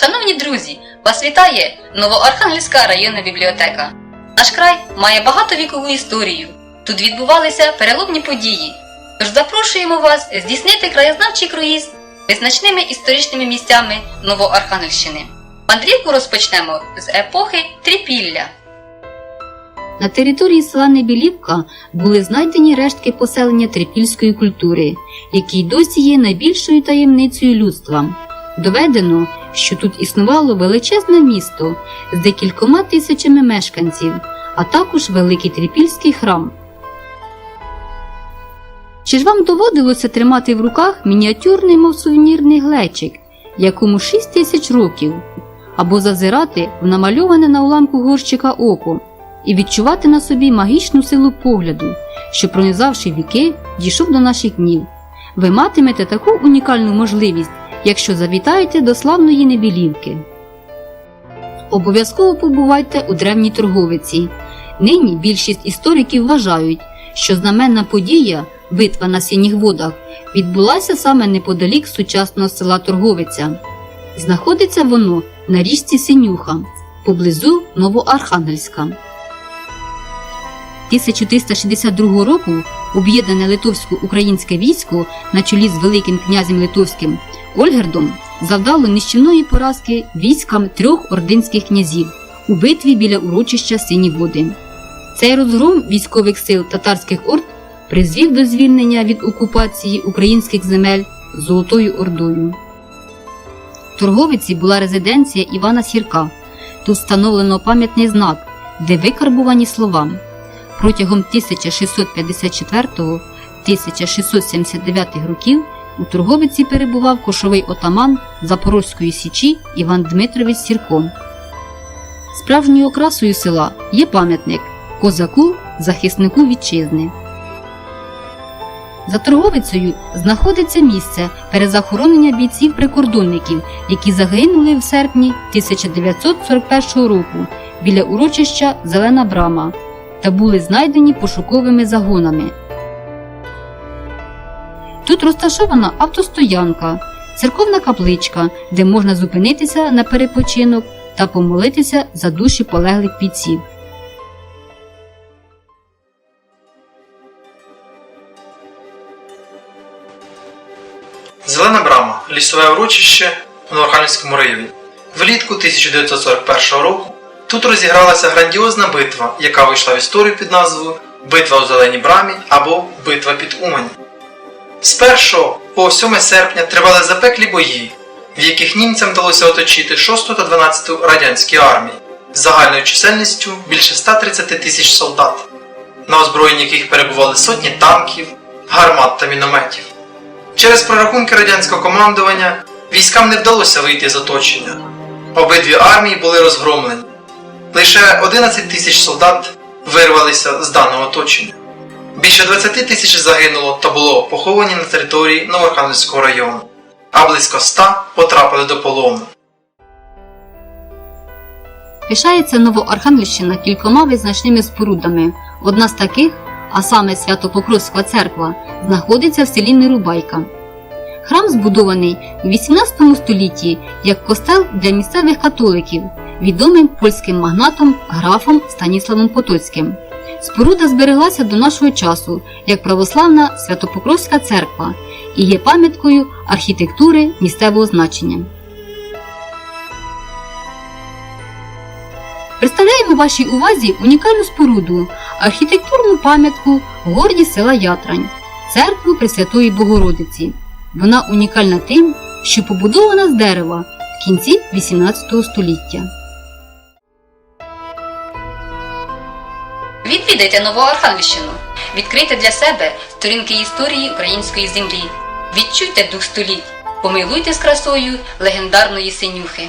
Шановні друзі, вас вітає Новоархангельська районна бібліотека. Наш край має багатовікову історію. Тут відбувалися переломні події. Тож запрошуємо вас здійснити краєзнавчий круїз визначними історичними місцями Новоархангельщини. Мандрівку розпочнемо з епохи Трипілля. На території села Небілівка були знайдені рештки поселення трипільської культури, які досі є найбільшою таємницею людства. Доведено, що тут існувало величезне місто з декількома тисячами мешканців, а також великий трипільський храм. Чи ж вам доводилося тримати в руках мініатюрний, мов сувенірний глечик, якому 6 тисяч років, або зазирати в намальоване на уламку горщика око і відчувати на собі магічну силу погляду, що, пронизавши віки, дійшов до наших днів. Ви матимете таку унікальну можливість, якщо завітаєте до славної Небілівки. Обов'язково побувайте у древній торговиці. Нині більшість істориків вважають, що знаменна подія, битва на синіх водах, відбулася саме неподалік сучасного села Торговиця. Знаходиться воно на річці Синюха, поблизу Новоархангельська. 1362 року об'єднане литовсько-українське військо на чолі з Великим князем Литовським Ольгердом завдало нищівної поразки військам трьох ординських князів у битві біля урочища Сині води. Цей розгром військових сил татарських орд призвів до звільнення від окупації українських земель Золотою Ордою. В Торговиці була резиденція Івана Сірка. Тут встановлено пам'ятний знак, де викарбувані слова. Протягом 1654-1679 років у Торговиці перебував кошовий отаман Запорозької січі Іван Дмитрович Сірко. Справжньою окрасою села є пам'ятник козаку, захиснику вітчизни. За торговицею знаходиться місце перезахоронення бійців-прикордонників, які загинули в серпні 1941 року біля урочища Зелена Брама та були знайдені пошуковими загонами. Тут розташована автостоянка, церковна капличка, де можна зупинитися на перепочинок та помолитися за душі полеглих бійців. Зелена брама лісове урочище у Новоархангельському районі. Влітку 1941 року тут розігралася грандіозна битва, яка вийшла в історію під назвою Битва у Зеленій брамі або Битва під Умані. З 1 по 7 серпня тривали запеклі бої, в яких німцям вдалося оточити 6 та 12 радянські армії з загальною чисельністю більше 130 тисяч солдат, на озброєнні яких перебували сотні танків, гармат та мінометів. Через прорахунки радянського командування військам не вдалося вийти з оточення. Обидві армії були розгромлені. Лише 11 тисяч солдат вирвалися з даного оточення. Більше 20 тисяч загинуло та було поховані на території Новоархангельського району, а близько 100 потрапили до полону. Пишається Новоархангельщина кількома визначними спорудами. Одна з таких, а саме Свято-Покровська церква, знаходиться в селі Нерубайка. Храм збудований у 18 столітті як костел для місцевих католиків, відомим польським магнатом графом Станіславом Потоцьким. Споруда збереглася до нашого часу як православна Святопокровська церква і є пам'яткою архітектури місцевого значення. Представляємо вашій увазі унікальну споруду, архітектурну пам'ятку гордість села Ятрань, церкву Пресвятої Богородиці. Вона унікальна тим, що побудована з дерева в кінці 18 століття. Відвідайте нову Архангельщину. Відкрийте для себе сторінки історії української землі. Відчуйте дух століть. Помилуйте з красою легендарної синюхи.